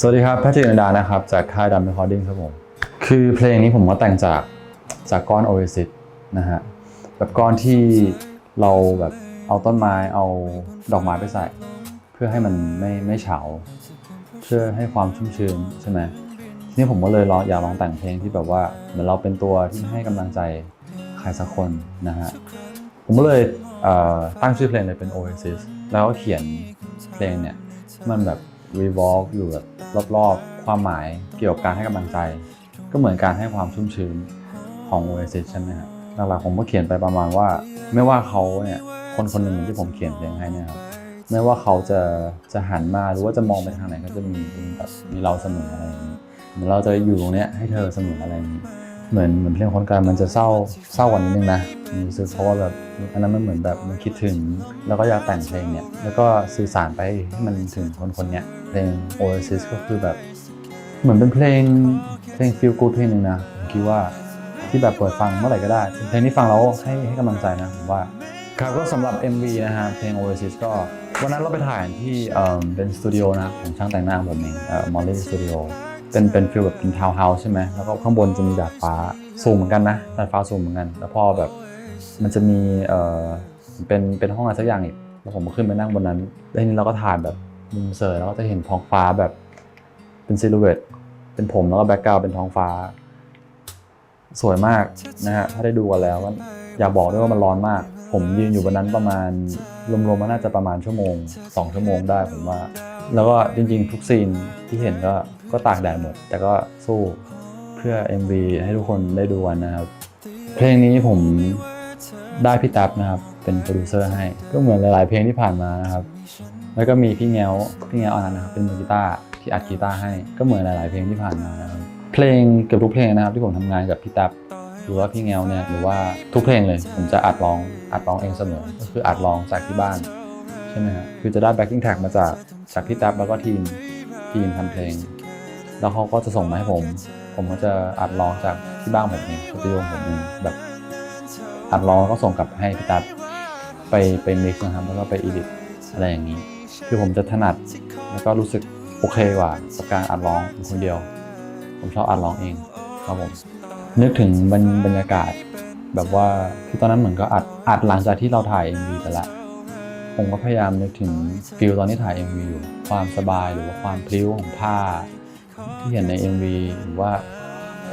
สวัสดีครับแพทริกนดานะครับ จากค่ายดัมเ r คอร์ดิ้งครับผม คือเพลงนี้ผมก็แต่งจากจากก้อนโอเอซิสนะฮะแบบก้อนที่เราแบบเอาต้นไม้เอาดอกไม้ไปใส่ เพื่อให้มันไม่ไม่เฉา เพื่อให้ความชุ่มชื้นใช่ไหมทีนี้ผมก็เลยลองอยากลองแต่งเพลงที่แบบว่าเหมือนเราเป็นตัวที่ให้กำลังใจใครสักคนนะฮะผมก็เลยเตั้งชื่อเพลงเลยเป็น Oasis แล้วก็เขียนเพลงเนี่ยมันแบบ revolve อยู่แบบรอบๆ ความหมายเกี่ยวกับการให้กำลังใจ ก็เหมือนการให้ความชุ่มชื้นของ Oasis ใช่ไหมครับหลักๆผมก็เขียนไปประมาณว่า ไม่ว่าเขาเนี่ยคนคนหนึ่งที่ผมเขียนเพลงให้เนี่ยครับไม่ว่าเขาจะจะหันมาหรือว่าจะมองไปทางไหนก็จะมีแบบมีเราเสมออะไรอย่างนี้เหมือนเราจะอยู่ตรงเนี้ยให้เธอเสมออะไรอย่างนี้ เหมือนเหมือนเพลงคนกลางมันจะเศร้าเศร้ากว่านิดนึงนะรู้สึกเพราะว่าแบบอันนั้นมันเหมือนแบบมันคิดถึง แล้วก็อยากแต่งเพลงเนี่ยแล้วก็สื่อสารไปให้มันถึงคนคนเนี้ยเพลง Oasis ก็คือแบบ เหมือนเป็นเพลงเพลง feel good เพลงหนึ่งนะผมคิดว่าที่แบบเปิดฟังเมื่อไหร่ก็ได้ เพลงที่ฟังแล้วให้ให้กำลังใจนะผมว่าครับก็สำหรับ MV นะฮะเพลง Oasis ก็วันนั้นเราไปถ่ายที่เอ่อเป็นสตูดิโอนะของช่างแต่งหน้าผมเองเอ่อ Molly Studio เป็นเป็นฟิลแบบเป็นทาวน์เฮาส์ใช่ไหมแล้วก็ข้างบนจะมีดาดฟ้าสูงเหมือนกันนะดาดฟ้าสูงเหมือนกัน แล้วพอแบบมันจะมีเออเป็นเป็นห้องอะไรสักอย่างอีกแล้วผมก็ขึ้นไปนั่งบนนั้นแล้วทีนี้เราก็ถ่ายแบบมุมเซอร์แล้วก็จะเห็นท้องฟ้าแบบเป็นซิลูเวตเป็นผมแล้วก็แบ็กกราวด์เป็นท้องฟ้า สวยมากนะฮะถ้าได้ดูกันแล้วก็อย่าบอกด้วยว่ามันร้อนมาก ผมยืนอยู่บนนั้นประมาณรวมๆมันน่าจะประมาณชั่วโมง 2 ชั่วโมงได้ผมว่า แล้วก็จริงๆ ทุกซีนที่เห็นก็ ก็ตากแดดหมด แต่ก็สู้เพื่อ MV ให้ทุกคนได้ดูกันนะครับ เพลงนี้ผมได้พี่ตั๊บนะครับ เป็นโปรดิวเซอร์ให้ ก็เหมือนหลายๆ เพลงที่ผ่านมานะครับ แล้วก็มีพี่แงวพี่แงวอนันต์นะครับเป็นมือกีตาร์ที่อัดกีตาร์ให้ ก็เหมือนหลายๆ เพลงที่ผ่านมานะครับ เพลงเกือบทุกเพลงนะครับ ที่ผมทำงานกับพี่ตั๊บหรือว่าพี่แงวเนี่ยหรือว่าทุกเพลงเลย ผมจะอัดร้องอัดร้องเองเสมอ ก็คืออัดร้องจากที่บ้านใช่ไหมครับคือจะได้ backing track มาจากจากพี่ตั๊บแล้วก็ทีมทีมทำเพลง แล้วเขาก็จะส่งมาให้ผม ผมก็จะอัดร้องจากที่บ้านผมเองสตูดิโอผมเองแบบ อัดร้องแล้วก็ส่งกลับให้พี่ตั๊บไปไปมิกนะครับแล้วก็ไปอีดิทอะไรอย่างนี้ คือผมจะถนัดแล้วก็รู้สึกโอเคกว่ากับการอัดร้องคนเดียว ผมชอบอัดร้องเองครับผมนึกถึงบรรบรรยากาศแบบว่าคือตอนนั้นเหมือนก็อัดอัดหลังจากที่เราถ่าย MV ไปละผมก็พยายามนึกถึงฟิลตอนที่ถ่าย MV อยู่ความสบายหรือว่าความพลิ้วของผ้า ที่เห็นใน MV หรือว่า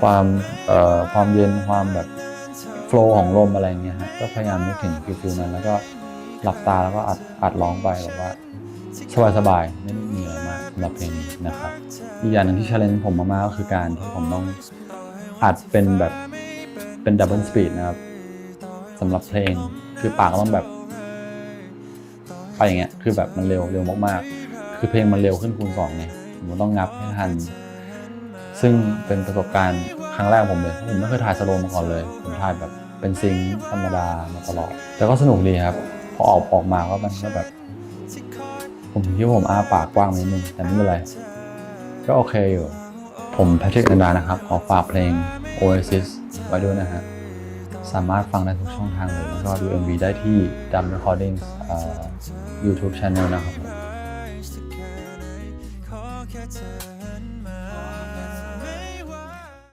ความเอ่อความเย็นความแบบโฟล์ของลมอะไรเงี้ยฮะก็พยายามนึกถึงฟิลฟิลนั้น แล้วก็หลับตาแล้วก็อัดอัดร้องไปแบบว่าสบายๆไม่ได้มีอะไรมากสำหรับเพลงนี้นะครับอีกอย่างหนึ่งที่ challenge ผมมากๆก็คือการที่ผมต้องอัดเป็นแบบเป็นดับเบิลสปีดนะครับสำหรับเพลงคือปากก็ต้องแบบไปอย่างเงี้ยคือแบบมันเร็วเร็วมากๆ คือเพลงมันเร็วขึ้นคูณสองเนี่ย ผมต้องงับให้ทัน ซึ่งเป็นประสบการณ์ครั้งแรกของผมเลย ผมไม่เคยถ่ายสโลมาก่อนเลย ผมถ่ายแบบเป็นซิงค์ธรรมดามาตลอด แต่ก็สนุกดีครับ พอออกออกมาก็มันก็แบบ ผมคิดว่าผมอ้าปากกว้างนิดนึง แต่ไม่เป็นไร ก็โอเคอยู่ ผมแพทริกอันดานะครับ ขอฝากเพลง Oasis ไว้ด้วยนะฮะสามารถฟังได้ทุกช่องทางเลยแล้วก็ดู MV ได้ที่ Dum Recordings เอ่อ YouTube Channel นะครับ